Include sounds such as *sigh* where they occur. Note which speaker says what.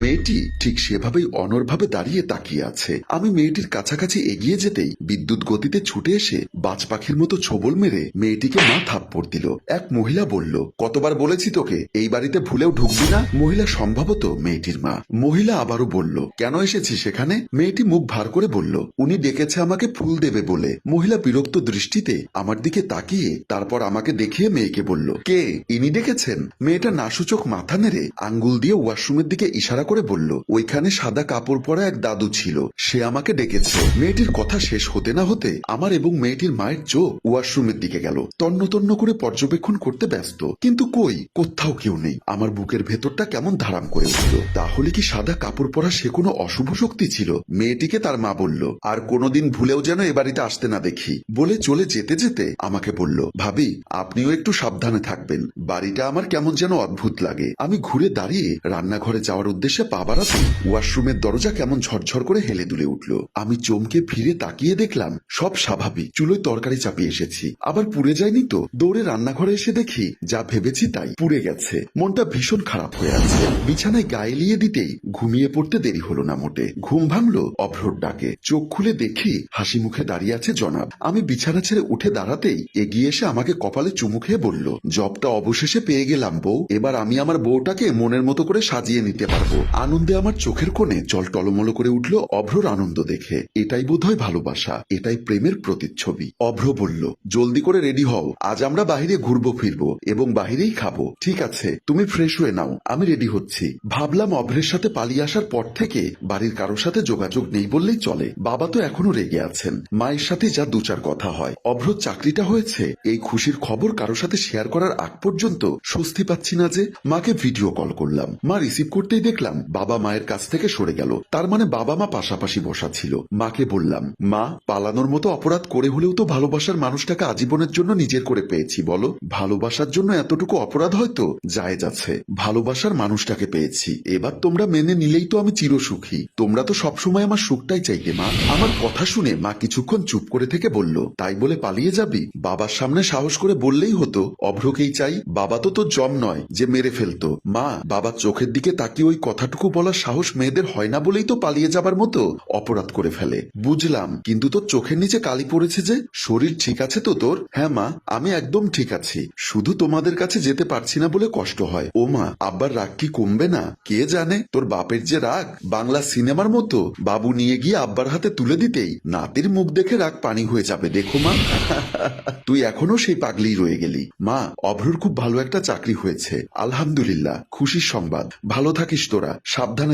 Speaker 1: মেয়েটি ঠিক সেভাবেই অনরভাবে দাঁড়িয়ে তাকিয়ে আছে। আমি মেয়েটির কাছাকাছি এগিয়ে যেতেই বিদ্যুৎ গতিতে ছুটে এসে বাজ পাখির মতো ছোবল মেরে মেয়েটিকে মা থাপ্পড় দিল। এক মহিলা বলল, কতবার বলেছি তোকে, এই বাড়িতে ভুলেও ঢুকবি না? মহিলা সম্ভবত মেয়েটির মা। মহিলা আবারও বলল, কেন এসেছি সেখানে মেয়েটি মুখ ভার করে বলল, উনি ডেকেছে আমাকে ফুল দেবে বলে। মহিলা বিরক্ত দৃষ্টিতে আমার দিকে তাকিয়ে তারপর আমাকে দেখিয়ে মেয়েকে বলল, কে? ইনি ডেকেছেন? মেয়েটা নাসূচক মাথা নেড়ে আঙ্গুল দিয়ে ওয়াশরুমের দিকে ইশারা করে বলল, ওইখানে সাদা কাপড় পরা এক দাদু ছিল। সে আমাকে ডেকেছে। মেয়েটির কথা শেষ হতে না হতে আমার এবং মেয়েটির মায়ের চোখ ওয়াশরুমের দিকে গেল। তন্ন তন্ন করে পর্যবেক্ষণ করতে ব্যস্ত। কিন্তু কই? কোথাও কেউ নেই। আমার বুকের ভেতরটা কেমন ধারাম করে উঠল। তাহলে কি সাদা কাপড় পরা সে কোনো অশুভ শক্তি ছিল? মেয়েটিকে তার মা বলল, আর কোনোদিন ভুলেও যেন এ বাড়িতে আসতে না দেখি। বলে চলে যেতে যেতে আমাকে বলল, ভাবি, আপনিও একটু সাবধানে থাকবেন। বাড়িটা আমার কেমন যেন অদ্ভুত লাগে। আমি ঘুরে দাঁড়িয়ে রান্নাঘরে যাওয়ার উদ্দেশ্যে পা বাড়াতে ওয়াশরুমের দরজা কেমন ঝরঝর করে হেলে দুলে উঠল। আমি চমকে ফিরে তাকিয়ে দেখলাম, সব স্বাভাবিক। চুলোয় তরকারি চাপিয়ে এসেছি। আবার পুড়ে যায়নি তো? দৌড়ে রান্নাঘরে এসে দেখি, যা ভেবেছি তাই পুড়ে গেছে। মনটা ভীষণ খারাপ হয়ে আছে। বিছানায় গায়ে লিয়ে দিতেই ঘুমিয়ে পড়তে দেরি হলো না মোটে। ঘুম ভাঙলো অভ্রর ডাকে। চোখ খুলে দেখি হাসি মুখে দাঁড়িয়ে আছে জনাব। আমি বিছানা ছেড়ে উঠে দাঁড়াতেই এগিয়ে এসে আমাকে কপালে চুমু খেয়ে বলল, জবটা অবশেষে পেয়ে গেলাম বউ। এবার আমি আমার বউটাকে মনের মতো করে সাজিয়ে নিতে পারব। আনন্দে আমার চোখের কোণে জল টলমলো করে উঠল অভ্রর আনন্দ দেখে। এটাই বোধহয় ভালোবাসা, এটাই প্রেমের প্রতিচ্ছবি। অভ্র বলল, জলদি করে রেডি হও, আজ আমরা বাহিরে ঘুরবো ফিরবো এবং বাহিরেই খাব। ঠিক আছে, তুমি ফ্রেশ হয়ে নাও, আমি রেডি হচ্ছি। ভাবলাম অভ্রের সাথে পালিয়ে আসার পর থেকে বাড়ির কারোর সাথে যোগাযোগ নেই বললেই চলে। বাবা তো এখনও রেগে আছেন। মায়ের সাথে যা দু চার কথা হয়। অভ্র চাকরিটা হয়েছে, এই খুশির খবর কারোর সাথে শেয়ার করার আগ পর্যন্ত স্বস্তি পাচ্ছি না যে মাকে ভিডিও কল করলাম। মা রিসিভ করতেই দেখলাম বাবা মায়ের কাছ থেকে সরে গেল। তার মানে বাবা মা পাশাপাশি বসা ছিল। মাকে বললাম, মা, পালানোর মতো অপরাধ করে হলেও তো ভালোবাসার মানুষটাকে আজীবনের জন্য নিজের করে পেয়েছি, বলো? ভালোবাসার জন্য এতটুকু অপরাধ হয়তো জায়েজ আছে। ভালোবাসার মানুষটাকে পেয়েছি। এবার তোমরা মেনে নিলেই তো আমি চিরসুখী। তোমরা তো সবসময় আমার সুখটাই চাইতে মা। আমার কথা শুনে মা কিছুক্ষণ চুপ করে থেকে বলল, তাই বলে পালিয়ে যাবি? বাবার সামনে সাহস করে বললেই হতো, অভ্রকেই চাই। বাবা তো তোর জম নয় যে মেরে ফেলতো। মা বাবার চোখের দিকে তাকিয়ে ওই কথাটুকু বলার সাহস মেয়েদের হয় না বলেই তো পালিয়ে যাবার মতো অপরাধ করে ফেলে। বুঝলাম, কিন্তু তোর চোখের নিচে কালি পড়েছে যে, শরীর ঠিক আছে তো তোর? হ্যাঁ মা, আমি একদম ঠিক আছি। শুধু তোমাদের কাছে যেতে পারছি না বলে কষ্ট হয়। ও মা, আব্বার রাগ কি কমবে না? কে জানে? তোর বাপের যে রাগ, বাংলা সিনেমার মতো। বাবু নিয়ে গিয়ে আব্বার হাতে তুলে দিতেই নাতির মুখ দেখে রাগ পানি হয়ে যাবে। দেখো মা। *laughs* তুই এখনও সেই পাগলি রয়ে গেলি। মা, অভ্রর খুব ভালো একটা চাকরি হয়েছে। আলহামদুলিল্লাহ, খুশির সংবাদ। ভালো থাকিস তোরা। সাবধানে